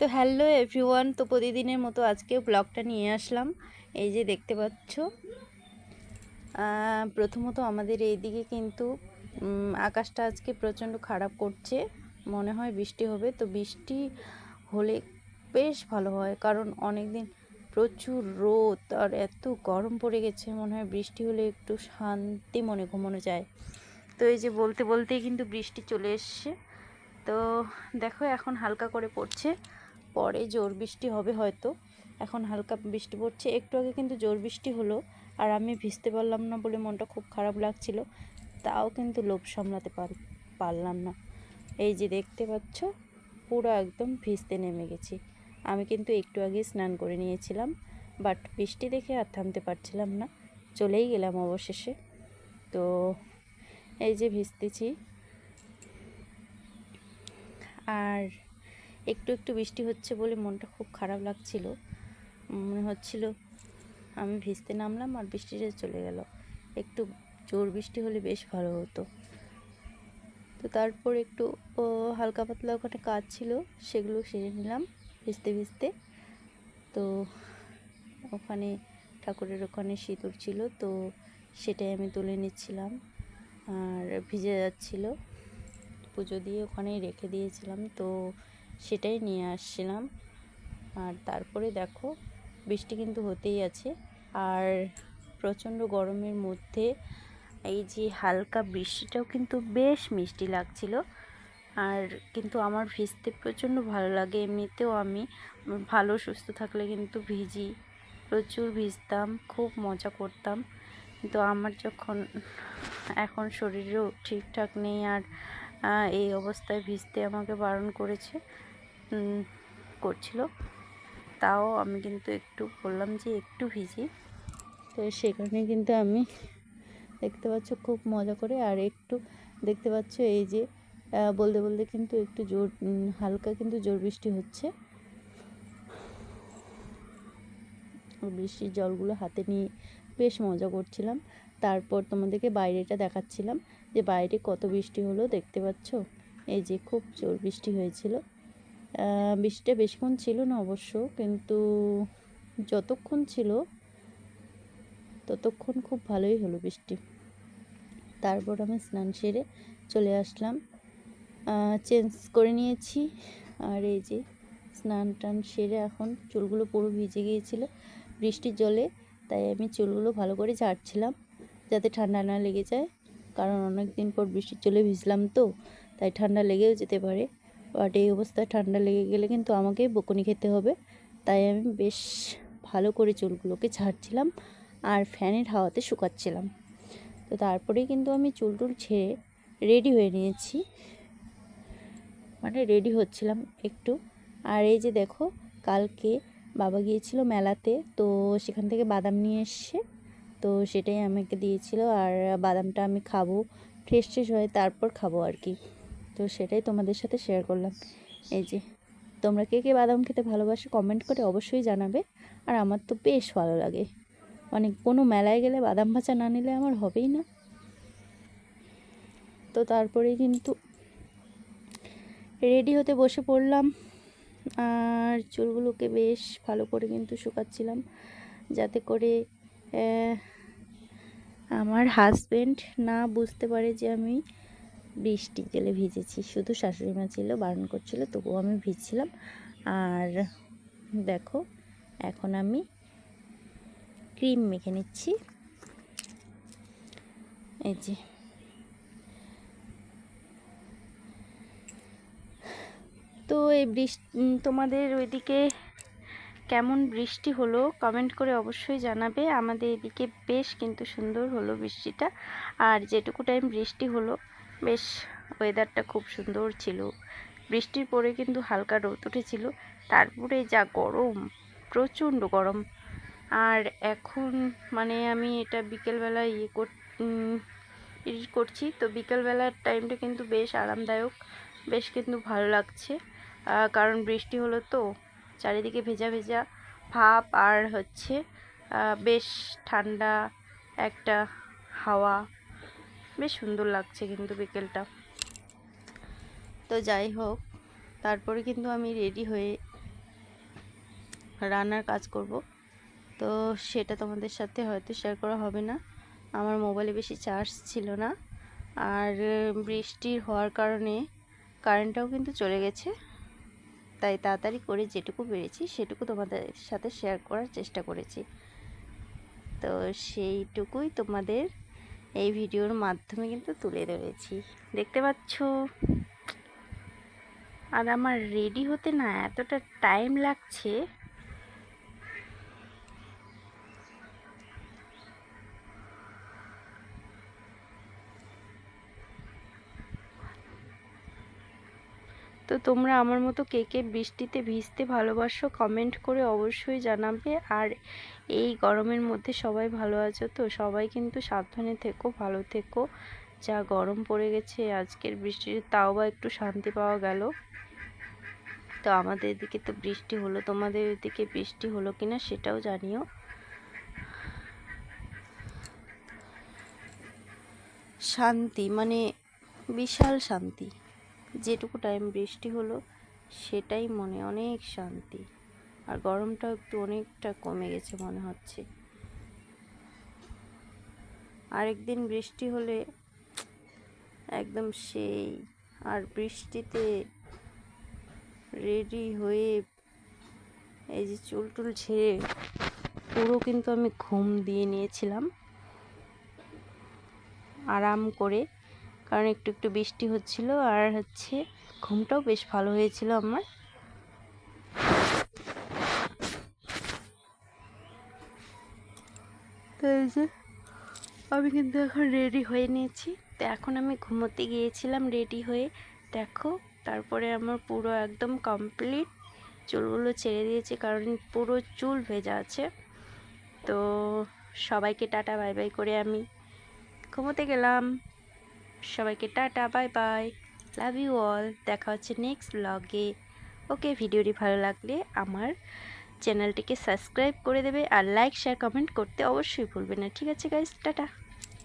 তো hello everyone, তো প্রতিদিনের মতো আজকে ব্লগটা নিয়ে আসলাম। এই যে দেখতে পাচ্ছ প্রথমত আমাদের এইদিকে কিন্তু আকাশটা আজকে প্রচণ্ড খারাপ করছে। মনে হয় বৃষ্টি হবে, তো বৃষ্টি হলে বেশ ভালো হয়, কারণ অনেক দিন প্রচুর রোদ আর এত গরম পড়ে গেছে, মনে হয় বৃষ্টি হলে একটু শান্তি মনে ঘুমানো যায়। তো এই যে বলতে বলতেই কিন্তু বৃষ্টি চলে এসছে। তো দেখো এখন হালকা করে পড়ছে। পরে জোর বৃষ্টি হবে হয়তো। এখন হালকা বৃষ্টি পড়ছে। একটু আগে কিন্তু জোর বৃষ্টি হলো আর আমি ভিজতে পারলাম না বলে মনটা খুব খারাপ লাগছিল। তাও কিন্তু লোভ সামলাতে পার পারলাম না। এই যে দেখতে পাচ্ছ, পুরো একদম ভিজতে নেমে গেছি। আমি কিন্তু একটু আগে স্নান করে নিয়েছিলাম, বাট বৃষ্টি দেখে আর থামতে পারছিলাম না। চলেই গেলাম অবশেষে। তো এই যে ভিজতেছি। আর একটু একটু বৃষ্টি হচ্ছে বলে মনটা খুব খারাপ লাগছিল। মনে হচ্ছিল আমি ভিজতে নামলাম আর বৃষ্টিটা চলে গেল। একটু জোর বৃষ্টি হলে বেশ ভালো হতো। তো তারপর একটু হালকা পাতলা ওখানে কাজ ছিল, সেগুলো সেরে নিলাম ভিজতে ভিজতে। তো ওখানে ঠাকুরের ওখানে সিঁদুর ছিল, তো সেটাই আমি তুলে নিচ্ছিলাম আর ভিজে যাচ্ছিল। পুজো দিয়ে ওখানেই রেখে দিয়েছিলাম, তো সেটাই নিয়ে আসছিলাম। আর তারপরে দেখো, বৃষ্টি কিন্তু হতেই আছে। আর প্রচণ্ড গরমের মধ্যে এই যে হালকা বৃষ্টিটাও কিন্তু বেশ মিষ্টি লাগছিল। আর কিন্তু আমার ভিজতে প্রচণ্ড ভালো লাগে। এমনিতেও আমি ভালো, সুস্থ থাকলে কিন্তু ভিজি। প্রচুর ভিজতাম, খুব মজা করতাম। কিন্তু আমার যখন এখন শরীরও ঠিকঠাক নেই আর এই অবস্থায় ভিজতে আমাকে বারণ করেছে করছিল। তাও আমি কিন্তু একটু বললাম যে একটু ভিজি। তো সেখানে কিন্তু আমি দেখতে পাচ্ছ খুব মজা করে, আর একটু দেখতে পাচ্ছ এই যে বলতে বলতে কিন্তু একটু জোর হালকা কিন্তু জোর বৃষ্টি হচ্ছে। বৃষ্টির জলগুলো হাতে নিয়ে বেশ মজা করছিলাম। তারপর তোমাদেরকে বাইরেটা দেখাচ্ছিলাম যে বাইরে কত বৃষ্টি হলো দেখতে পাচ্ছ? এই যে খুব জোর বৃষ্টি হয়েছিল। বৃষ্টিটা বেশিক্ষণ ছিল না অবশ্য, কিন্তু যতক্ষণ ছিল ততক্ষণ খুব ভালোই হলো বৃষ্টি। তারপর আমি স্নান সেরে চলে আসলাম। চেঞ্জ করে নিয়েছি। আর এই যে স্নান টান সেরে এখন চুলগুলো পুরো ভিজে গিয়েছিল বৃষ্টির জলে, তাই আমি চুলগুলো ভালো করে ঝাড়ছিলাম যাতে ঠান্ডা না লেগে যায়। কারণ অনেক দিন পর বৃষ্টির জলে ভিজলাম তো, তাই ঠান্ডা লেগেও যেতে পারে। বাট এই অবস্থায় ঠান্ডা লেগে গেলে কিন্তু আমাকে বকুনি খেতে হবে। তাই আমি বেশ ভালো করে চুলগুলোকে ঝাড়ছিলাম আর ফ্যানের হাওয়াতে শুকাচ্ছিলাম। তো তারপরেই কিন্তু আমি চুল টুল ছেড়ে রেডি হয়ে নিয়েছি। মানে রেডি হচ্ছিলাম একটু। আর এই যে দেখো, কালকে বাবা গিয়েছিল মেলাতে, তো সেখান থেকে বাদাম নিয়ে এসছে। তো সেটাই আমাকে দিয়েছিল আর বাদামটা আমি খাব ফ্রেশ ফ্রেশ হয়ে তারপর খাব আর কি। তো সেটাই তোমাদের সাথে শেয়ার করলাম। এই যে, তোমরা কে কে বাদাম খেতে ভালোবাসো কমেন্ট করে অবশ্যই জানাবে। আর আমার তো বেশ ভালো লাগে। মানে কোনো মেলায় গেলে বাদাম ভাজা না নিলে আমার হবেই না। তো তারপরেই কিন্তু রেডি হতে বসে পড়লাম। আর চুলগুলোকে বেশ ভালো করে কিন্তু শুকাচ্ছিলাম। যাতে করে আমার হাজবেন্ড না বুঝতে পারে যে আমি বৃষ্টি জেলে ভিজেছি। শুধু শাশুড়ি মা ছিল, বারণ করছিল, তবুও আমি ভিজছিলাম। আর দেখো, এখন আমি ক্রিম মেখে নিচ্ছি। এই যে। তো এই বৃষ্টি তোমাদের ওইদিকে কেমন বৃষ্টি হলো কমেন্ট করে অবশ্যই জানাবে। আমাদের এদিকে বেশ কিন্তু সুন্দর হলো বৃষ্টিটা। আর যেটুকু টাইম বৃষ্টি হলো বেশ ওয়েদারটা খুব সুন্দর ছিল। বৃষ্টির পরে কিন্তু হালকা রোদ উঠেছিল, তারপরে যা গরম, প্রচণ্ড গরম। আর এখন মানে আমি এটা বিকেলবেলা ইয়ে কর এডিট করছি, তো বিকেলবেলার টাইমটা কিন্তু বেশ আরামদায়ক, বেশ কিন্তু ভালো লাগছে। কারণ বৃষ্টি হলো তো, চারিদিকে ভেজা ভেজা ভাপ আর হচ্ছে বেশ ঠান্ডা একটা হাওয়া। বেশ সুন্দর লাগছে কিন্তু বিকেলটা। তো যাই হোক, তারপরে কিন্তু আমি রেডি হয়ে রান্নার কাজ করব। তো সেটা তোমাদের সাথে হয়তো শেয়ার করা হবে না। আমার মোবাইলে বেশি চার্জ ছিল না। আর বৃষ্টির হওয়ার কারণে কারেন্টটাও কিন্তু চলে গেছে। তাই তাড়াতাড়ি করে যেটুকু পেরেছি সেটুকু তোমাদের সাথে শেয়ার করার চেষ্টা করেছি। তো সেইটুকুই তোমাদের এই ভিডিওর মাধ্যমে কিন্তু তুলে ধরেছি। দেখতে পাচ্ছ? আর আমার রেডি হতে না এতটা টাইম লাগছে। তো তোমরা আমার মতো কে কে বৃষ্টিতে ভিজতে ভালোবাসো কমেন্ট করে অবশ্যই জানাবে। আর এই গরমের মধ্যে সবাই ভালো আছো তো? সবাই কিন্তু সাবধানে থেকো, ভালো থেকো। যা গরম পড়ে গেছে, আজকের বৃষ্টির তাও বা একটু শান্তি পাওয়া গেল। তো আমাদের দিকে তো বৃষ্টি হলো, তোমাদের দিকে বৃষ্টি হলো কিনা সেটাও জানিও। শান্তি মানে বিশাল শান্তি। যেটুকু টাইম বৃষ্টি হলো, সেটাই মনে অনেক শান্তি। আর গরমটাও একটু অনেকটা কমে গেছে মনে হচ্ছে। আরেকদিন বৃষ্টি হলে একদম সেই, আর বৃষ্টিতে রেডি হয়ে এই যে চুল টুল ছেড়ে পুরো কিন্তু আমি ঘুম দিয়ে নিয়েছিলাম। আরাম করে কারণ একটু একটু বৃষ্টি হচ্ছিল আর হচ্ছে ঘুমটাও বেশ ভালো হয়েছিল আমার। যে, আমি কিন্তু এখন রেডি হয়ে নিয়েছি। তো এখন আমি ঘুমোতে গিয়েছিলাম রেডি হয়ে। দেখো, তারপরে আমার পুরো একদম কমপ্লিট চুলগুলো ছেড়ে দিয়েছি কারণ পুরো চুল ভেজা আছে। তো সবাইকে টাটা, বাই বাই করে আমি ঘুমোতে গেলাম। সবাইকে tata, bye bye. Love you all দেখা হচ্ছে নেক্সট ব্লগে ওকে ভিডিওটি ভালো লাগলে আমার চ্যানেলটিকে সাবস্ক্রাইব করে দেবে আর লাইক শেয়ার কমেন্ট করতে অবশ্যই ভুলবে না। ঠিক আছে গাইজ টাটা।